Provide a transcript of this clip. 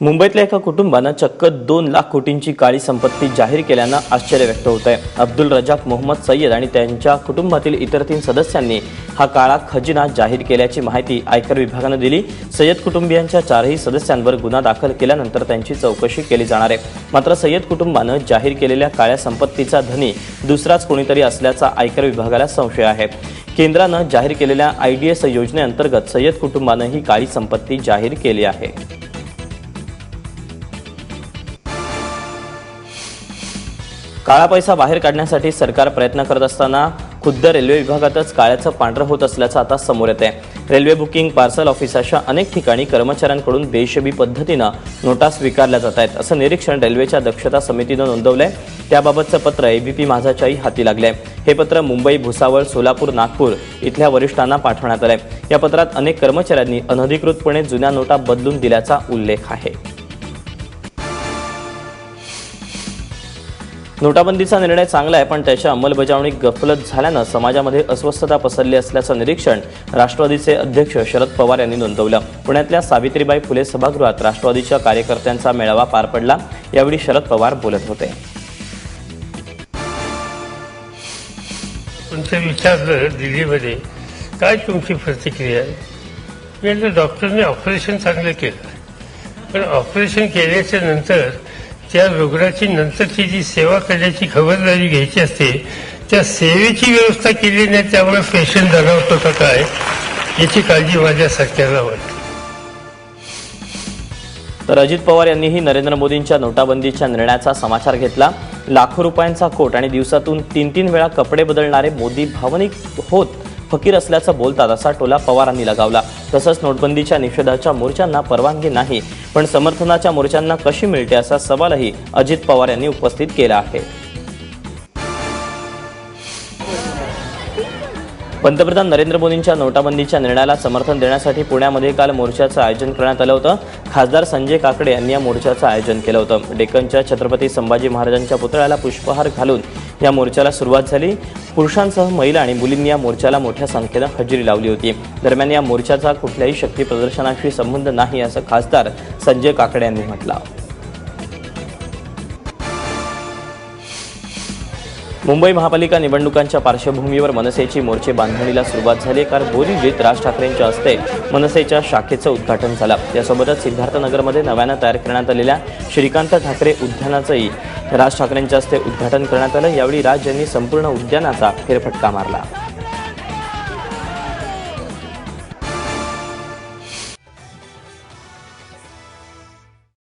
मुंबईतल्या एका कुटुंबानं चक्क दोन लाख कोटींची काळी संपत्ती जाहीर केल्यानं आश्चर्य व्यक्त होत आहे अब्दुल रजाक मोहम्मद सय्यद आणि त्यांच्या कुटुंबातील इतर तीन सदस्यांनी हा काळा खजिना जाहीर केल्याची माहिती आयकर विभागानं दिली. सय्यद कुटुंबियांच्या चारही सदस्यांवर गुन्हा दाखल केल्यानंतर त्यांची चौकशी केली जाणार आहे. मात्र सय्यद कुटुंबानं जाहीर केलेल्या काळ्या संपत्तीचा धनी दुसराच कोणीतरी असल्याचा आयकर विभागाला संशय आहे. केंद्रानं जाहीर केलेल्या आय डी एस योजनेअंतर्गत सय्यद कुटुंबानं ही काळी संपत्ती जाहीर केली आहे. काळा पैसा बाहेर काढण्यासाठी सरकार प्रयत्न करत असताना खुद्द रेल्वे विभागातच काळ्याचं पांढरं होत असल्याचं आता समोर येत आहे रेल्वे बुकिंग पार्सल ऑफिस अशा अनेक ठिकाणी कर्मचाऱ्यांकडून बेशबी पद्धतीनं नोटा स्वीकारल्या जात आहेत. असं निरीक्षण रेल्वेच्या दक्षता समितीनं नोंदवलंय. त्याबाबतचं पत्र एबीपी माझाच्याही हाती लागलंय. हे पत्र मुंबई भुसावळ सोलापूर नागपूर इथल्या वरिष्ठांना पाठवण्यात आलंय. या पत्रात अनेक कर्मचाऱ्यांनी अनधिकृतपणे जुन्या नोटा बदलून दिल्याचा उल्लेख आहे. नोटाबंदीचा निर्णय चांगला आहे पण त्याच्या अंमलबजावणी गफलत झाल्यानं समाजामध्ये अस्वस्थता पसरली असल्याचं निरीक्षण राष्ट्रवादीचे अध्यक्ष शरद पवार यांनी नोंदवलं. पुण्यातल्या सावित्रीबाई फुले सभागृहात राष्ट्रवादीच्या कार्यकर्त्यांचा मेळावा पार पडला. यावेळी शरद पवार बोलत होते. तुमचं विचारलं दिल्लीमध्ये काय तुमची प्रतिक्रिया आहे? म्हणजे डॉक्टरने ऑपरेशन चांगलं केलं. पण ऑपरेशन केल्याच्यानंतर त्या रुग्णाची नंतरची जी सेवा करण्याची खबरदारी घ्यायची असते त्या सेवेची व्यवस्था केली नाही त्यामुळे पेशंट दगावतो का काय? याची काळजी माझ्या सरकारला वाटते तर अजित पवार यांनीही नरेंद्र मोदींच्या नोटाबंदीच्या निर्णयाचा समाचार घेतला. लाखो रुपयांचा कोट आणि दिवसातून तीन तीन वेळा कपडे बदलणारे मोदी भावनिक होत फकीर असल्याचं बोलतात असा टोला पवारांनी लगावला. तसंच नोटबंदीच्या निषेधाच्या मोर्चांना परवानगी नाही. पण समर्थनाच्या मोर्चांना कशी मिळते असा सवालही अजित पवार यांनी उपस्थित केला आहे. पंतप्रधान नरेंद्र मोदींच्या नोटाबंदीच्या निर्णयाला समर्थन देण्यासाठी पुण्यामध्ये काल मोर्चाचं आयोजन करण्यात आलं होतं. खासदार संजय काकडे यांनी या मोर्चाचं आयोजन केलं होतं. डेक्कनच्या छत्रपती संभाजी महाराजांच्या पुतळ्याला पुष्पहार घालून या मोर्चाला सुरुवात झाली. पुरुषांसह महिला आणि मुलींनी या मोर्चाला मोठ्या संख्येनं हजेरी लावली होती. दरम्यान या मोर्चाचा कुठल्याही शक्ती प्रदर्शनाशी संबंध नाही असं खासदार संजय काकडे यांनी म्हटलं मुंबई महापालिका निवडणुकांच्या पार्श्वभूमीवर मनसेची मोर्चे बांधणीला सुरुवात झाली. कारण बोरिवलीत राज ठाकरेंच्या हस्ते मनसेच्या शाखेचं उद्घाटन झालं. यासोबतच सिद्धार्थनगरमध्ये नव्यानं तयार करण्यात आलेल्या श्रीकांत ठाकरे उद्यानाचंही राज ठाकरेंच्या हस्ते उद्घाटन करण्यात आलं. यावेळी राज यांनी संपूर्ण उद्यानाचा फेरफटका मारला.